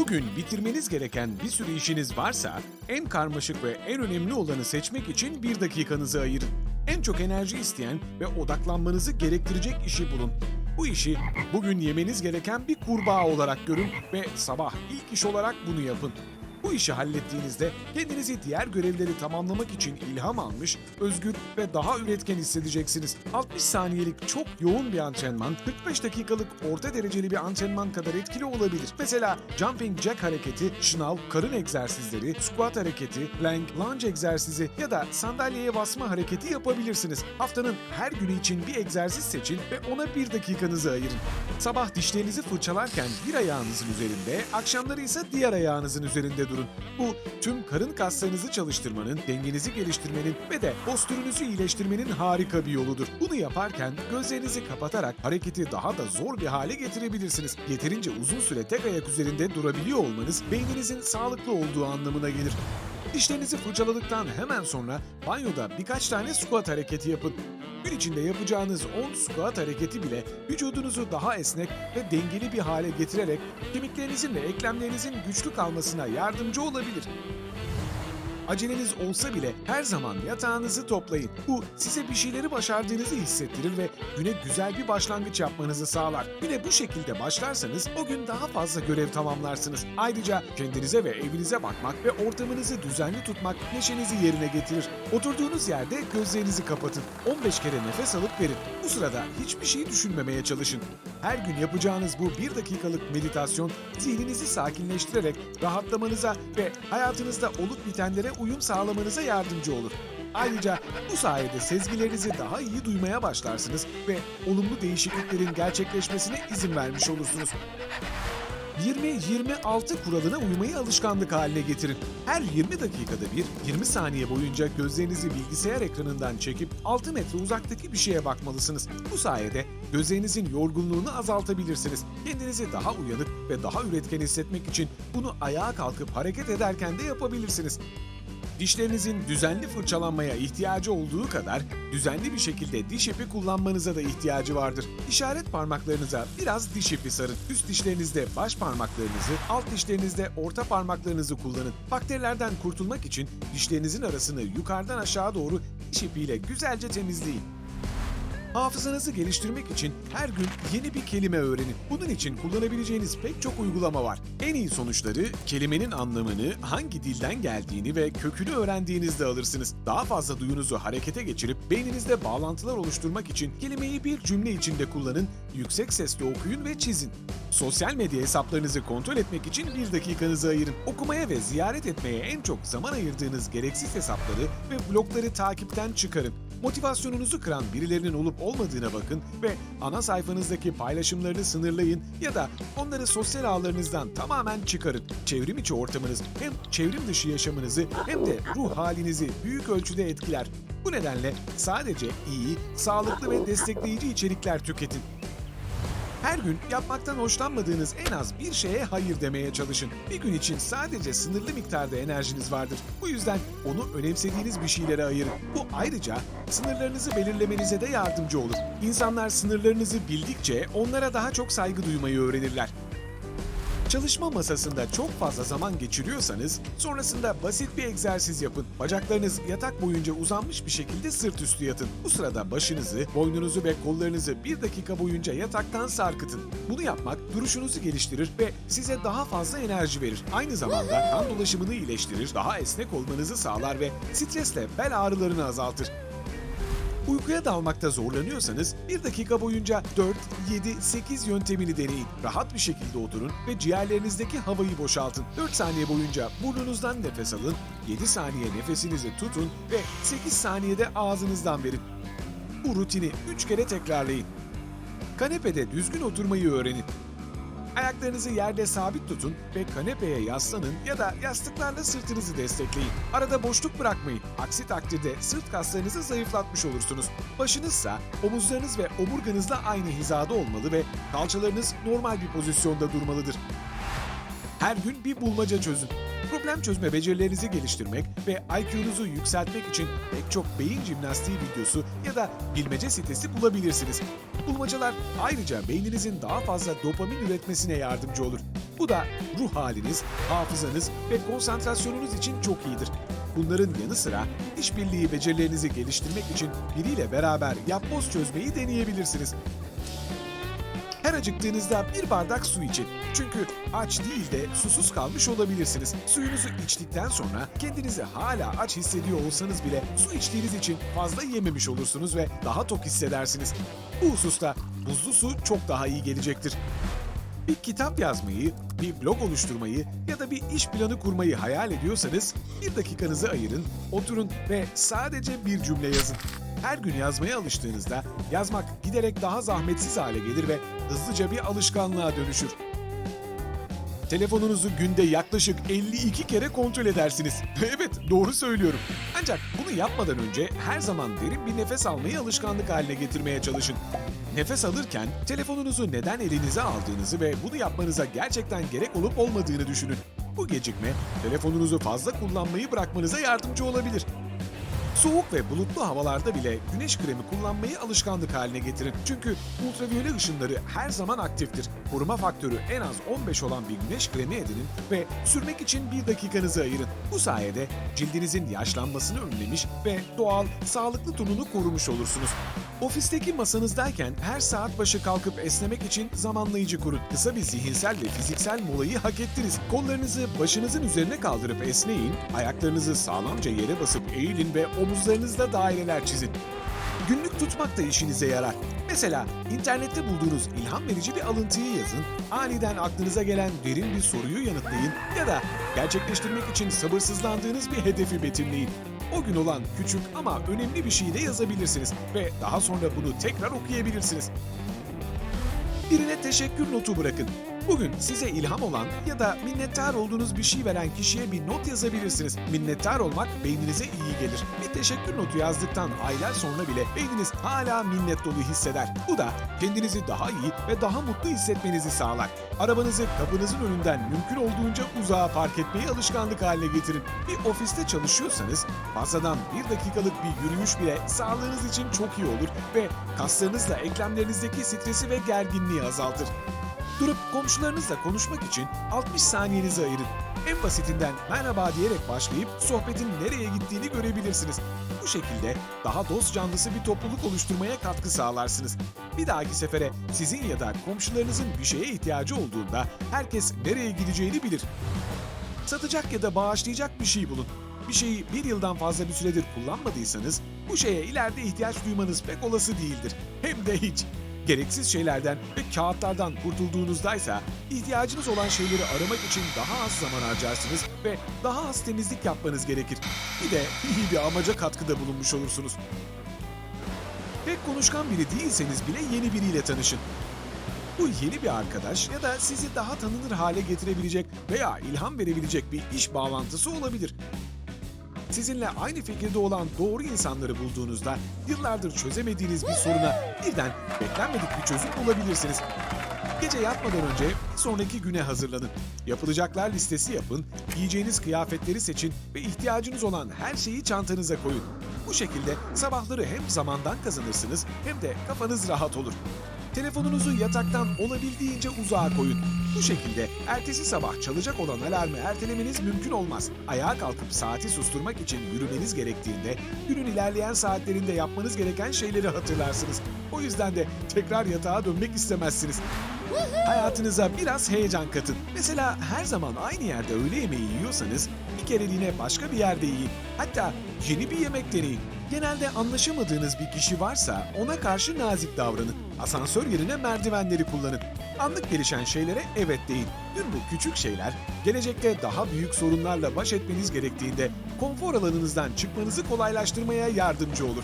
Bugün bitirmeniz gereken bir sürü işiniz varsa en karmaşık ve en önemli olanı seçmek için bir dakikanızı ayırın. En çok enerji isteyen ve odaklanmanızı gerektirecek işi bulun. Bu işi bugün yemeniz gereken bir kurbağa olarak görün ve sabah ilk iş olarak bunu yapın. Bu işi hallettiğinizde kendinizi diğer görevleri tamamlamak için ilham almış, özgür ve daha üretken hissedeceksiniz. 60 saniyelik çok yoğun bir antrenman, 45 dakikalık orta dereceli bir antrenman kadar etkili olabilir. Mesela jumping jack hareketi, şınav, karın egzersizleri, squat hareketi, plank, lunge egzersizi ya da sandalyeye basma hareketi yapabilirsiniz. Haftanın her günü için bir egzersiz seçin ve ona bir dakikanızı ayırın. Sabah dişlerinizi fırçalarken bir ayağınızın üzerinde, akşamları ise diğer ayağınızın üzerinde durun. Bu tüm karın kaslarınızı çalıştırmanın, dengenizi geliştirmenin ve de postürünüzü iyileştirmenin harika bir yoludur. Bunu yaparken gözlerinizi kapatarak hareketi daha da zor bir hale getirebilirsiniz. Yeterince uzun süre tek ayak üzerinde durabiliyor olmanız beyninizin sağlıklı olduğu anlamına gelir. Dişlerinizi fırçaladıktan hemen sonra banyoda birkaç tane squat hareketi yapın. Gün içinde yapacağınız 10 squat hareketi bile vücudunuzu daha esnek ve dengeli bir hale getirerek kemiklerinizin ve eklemlerinizin güçlü kalmasına yardımcı olabilir. Aceleniz olsa bile her zaman yatağınızı toplayın. Bu size bir şeyleri başardığınızı hissettirir ve güne güzel bir başlangıç yapmanızı sağlar. Güne bu şekilde başlarsanız o gün daha fazla görev tamamlarsınız. Ayrıca kendinize ve evinize bakmak ve ortamınızı düzenli tutmak neşenizi yerine getirir. Oturduğunuz yerde gözlerinizi kapatın. 15 kere nefes alıp verin. Bu sırada hiçbir şey düşünmemeye çalışın. Her gün yapacağınız bu bir dakikalık meditasyon zihninizi sakinleştirerek rahatlamanıza ve hayatınızda olup bitenlere uyum sağlamanıza yardımcı olur. Ayrıca bu sayede sezgilerinizi daha iyi duymaya başlarsınız ve olumlu değişikliklerin gerçekleşmesine izin vermiş olursunuz. 20-26 kuralına uymayı alışkanlık haline getirin. Her 20 dakikada bir 20 saniye boyunca gözlerinizi bilgisayar ekranından çekip 6 metre uzaktaki bir şeye bakmalısınız. Bu sayede gözlerinizin yorgunluğunu azaltabilirsiniz. Kendinizi daha uyanık ve daha üretken hissetmek için bunu ayağa kalkıp hareket ederken de yapabilirsiniz. Dişlerinizin düzenli fırçalanmaya ihtiyacı olduğu kadar düzenli bir şekilde diş ipi kullanmanıza da ihtiyacı vardır. İşaret parmaklarınıza biraz diş ipi sarın. Üst dişlerinizde baş parmaklarınızı, alt dişlerinizde orta parmaklarınızı kullanın. Bakterilerden kurtulmak için dişlerinizin arasını yukarıdan aşağı doğru diş ipiyle güzelce temizleyin. Hafızanızı geliştirmek için her gün yeni bir kelime öğrenin. Bunun için kullanabileceğiniz pek çok uygulama var. En iyi sonuçları kelimenin anlamını, hangi dilden geldiğini ve kökünü öğrendiğinizde alırsınız. Daha fazla duyunuzu harekete geçirip beyninizde bağlantılar oluşturmak için kelimeyi bir cümle içinde kullanın, yüksek sesle okuyun ve çizin. Sosyal medya hesaplarınızı kontrol etmek için bir dakikanızı ayırın. Okumaya ve ziyaret etmeye en çok zaman ayırdığınız gereksiz hesapları ve blogları takipten çıkarın. Motivasyonunuzu kıran birilerinin olup olmadığına bakın ve ana sayfanızdaki paylaşımlarını sınırlayın ya da onları sosyal ağlarınızdan tamamen çıkarın. Çevrim içi ortamınız hem çevrim dışı yaşamınızı hem de ruh halinizi büyük ölçüde etkiler. Bu nedenle sadece iyi, sağlıklı ve destekleyici içerikler tüketin. Her gün yapmaktan hoşlanmadığınız en az bir şeye hayır demeye çalışın. Bir gün için sadece sınırlı miktarda enerjiniz vardır. Bu yüzden onu önemsediğiniz bir şeylere ayırın. Bu ayrıca sınırlarınızı belirlemenize de yardımcı olur. İnsanlar sınırlarınızı bildikçe onlara daha çok saygı duymayı öğrenirler. Çalışma masasında çok fazla zaman geçiriyorsanız sonrasında basit bir egzersiz yapın. Bacaklarınız yatak boyunca uzanmış bir şekilde sırt üstü yatın. Bu sırada başınızı, boynunuzu ve kollarınızı bir dakika boyunca yataktan sarkıtın. Bunu yapmak duruşunuzu geliştirir ve size daha fazla enerji verir. Aynı zamanda kan dolaşımını iyileştirir, daha esnek olmanızı sağlar ve stresle bel ağrılarını azaltır. Uykuya dalmakta zorlanıyorsanız bir dakika boyunca 4, 7, 8 yöntemini deneyin. Rahat bir şekilde oturun ve ciğerlerinizdeki havayı boşaltın. 4 saniye boyunca burnunuzdan nefes alın, 7 saniye nefesinizi tutun ve 8 saniyede ağzınızdan verin. Bu rutini 3 kere tekrarlayın. Kanepede düzgün oturmayı öğrenin. Ayaklarınızı yerde sabit tutun ve kanepeye yaslanın ya da yastıklarla sırtınızı destekleyin. Arada boşluk bırakmayın. Aksi takdirde sırt kaslarınızı zayıflatmış olursunuz. Başınızsa omuzlarınız ve omurganızla aynı hizada olmalı ve kalçalarınız normal bir pozisyonda durmalıdır. Her gün bir bulmaca çözün. Problem çözme becerilerinizi geliştirmek ve IQ'nuzu yükseltmek için pek çok beyin jimnastiği videosu ya da bilmece sitesi bulabilirsiniz. Bulmacalar ayrıca beyninizin daha fazla dopamin üretmesine yardımcı olur. Bu da ruh haliniz, hafızanız ve konsantrasyonunuz için çok iyidir. Bunların yanı sıra işbirliği becerilerinizi geliştirmek için biriyle beraber yapboz çözmeyi deneyebilirsiniz. Her acıktığınızda bir bardak su için. Çünkü aç değil de susuz kalmış olabilirsiniz. Suyunuzu içtikten sonra kendinizi hala aç hissediyor olsanız bile su içtiğiniz için fazla yememiş olursunuz ve daha tok hissedersiniz. Bu hususta buzlu su çok daha iyi gelecektir. Bir kitap yazmayı, bir blog oluşturmayı ya da bir iş planı kurmayı hayal ediyorsanız bir dakikanızı ayırın, oturun ve sadece bir cümle yazın. Her gün yazmaya alıştığınızda yazmak giderek daha zahmetsiz hale gelir ve hızlıca bir alışkanlığa dönüşür. Telefonunuzu günde yaklaşık 52 kere kontrol edersiniz. Evet, doğru söylüyorum. Ancak bunu yapmadan önce her zaman derin bir nefes almayı alışkanlık haline getirmeye çalışın. Nefes alırken telefonunuzu neden elinize aldığınızı ve bunu yapmanıza gerçekten gerek olup olmadığını düşünün. Bu gecikme telefonunuzu fazla kullanmayı bırakmanıza yardımcı olabilir. Soğuk ve bulutlu havalarda bile güneş kremi kullanmayı alışkanlık haline getirin. Çünkü ultraviyole ışınları her zaman aktiftir. Koruma faktörü en az 15 olan bir güneş kremi edinin ve sürmek için bir dakikanızı ayırın. Bu sayede cildinizin yaşlanmasını önlemiş ve doğal, sağlıklı tonunu korumuş olursunuz. Ofisteki masanızdayken her saat başı kalkıp esnemek için zamanlayıcı kurun. Kısa bir zihinsel ve fiziksel molayı hak ettiniz. Kollarınızı başınızın üzerine kaldırıp esneyin, ayaklarınızı sağlamca yere basıp eğilin ve omuzlarınızda daireler çizin. Günlük tutmak da işinize yarar. Mesela internette bulduğunuz ilham verici bir alıntıyı yazın, aniden aklınıza gelen derin bir soruyu yanıtlayın ya da gerçekleştirmek için sabırsızlandığınız bir hedefi betimleyin. O gün olan küçük ama önemli bir şeyi de yazabilirsiniz ve daha sonra bunu tekrar okuyabilirsiniz. Birine teşekkür notu bırakın. Bugün size ilham olan ya da minnettar olduğunuz bir şey veren kişiye bir not yazabilirsiniz. Minnettar olmak beyninize iyi gelir. Bir teşekkür notu yazdıktan aylar sonra bile beyniniz hala minnet dolu hisseder. Bu da kendinizi daha iyi ve daha mutlu hissetmenizi sağlar. Arabanızı kapınızın önünden mümkün olduğunca uzağa park etmeyi alışkanlık haline getirin. Bir ofiste çalışıyorsanız fazladan bir dakikalık bir yürüyüş bile sağlığınız için çok iyi olur ve kaslarınızla eklemlerinizdeki stresi ve gerginliği azaltır. Durup komşularınızla konuşmak için 60 saniyenizi ayırın. En basitinden merhaba diyerek başlayıp sohbetin nereye gittiğini görebilirsiniz. Bu şekilde daha dost canlısı bir topluluk oluşturmaya katkı sağlarsınız. Bir dahaki sefere sizin ya da komşularınızın bir şeye ihtiyacı olduğunda herkes nereye gideceğini bilir. Satacak ya da bağışlayacak bir şey bulun. Bir şeyi bir yıldan fazla bir süredir kullanmadıysanız bu şeye ileride ihtiyaç duymanız pek olası değildir. Hem de hiç. Gereksiz şeylerden ve kağıtlardan kurtulduğunuzdaysa ihtiyacınız olan şeyleri aramak için daha az zaman harcarsınız ve daha az temizlik yapmanız gerekir. Bir de iyi bir amaca katkıda bulunmuş olursunuz. Pek konuşkan biri değilseniz bile yeni biriyle tanışın. Bu yeni bir arkadaş ya da sizi daha tanınır hale getirebilecek veya ilham verebilecek bir iş bağlantısı olabilir. Sizinle aynı fikirde olan doğru insanları bulduğunuzda yıllardır çözemediğiniz bir soruna birden beklenmedik bir çözüm bulabilirsiniz. Gece yatmadan önce sonraki güne hazırlanın. Yapılacaklar listesi yapın, giyeceğiniz kıyafetleri seçin ve ihtiyacınız olan her şeyi çantanıza koyun. Bu şekilde sabahları hem zamandan kazanırsınız hem de kafanız rahat olur. Telefonunuzu yataktan olabildiğince uzağa koyun. Bu şekilde ertesi sabah çalacak olan alarmı ertelemeniz mümkün olmaz. Ayağa kalkıp saati susturmak için yürümeniz gerektiğinde günün ilerleyen saatlerinde yapmanız gereken şeyleri hatırlarsınız. O yüzden de tekrar yatağa dönmek istemezsiniz. Hayatınıza biraz heyecan katın. Mesela her zaman aynı yerde öğle yemeği yiyorsanız bir kereliğine başka bir yerde yiyin. Hatta yeni bir yemek deneyin. Genelde anlaşamadığınız bir kişi varsa ona karşı nazik davranın. Asansör yerine merdivenleri kullanın. Anlık gelişen şeylere evet deyin. Tüm bu küçük şeyler gelecekte daha büyük sorunlarla baş etmeniz gerektiğinde konfor alanınızdan çıkmanızı kolaylaştırmaya yardımcı olur.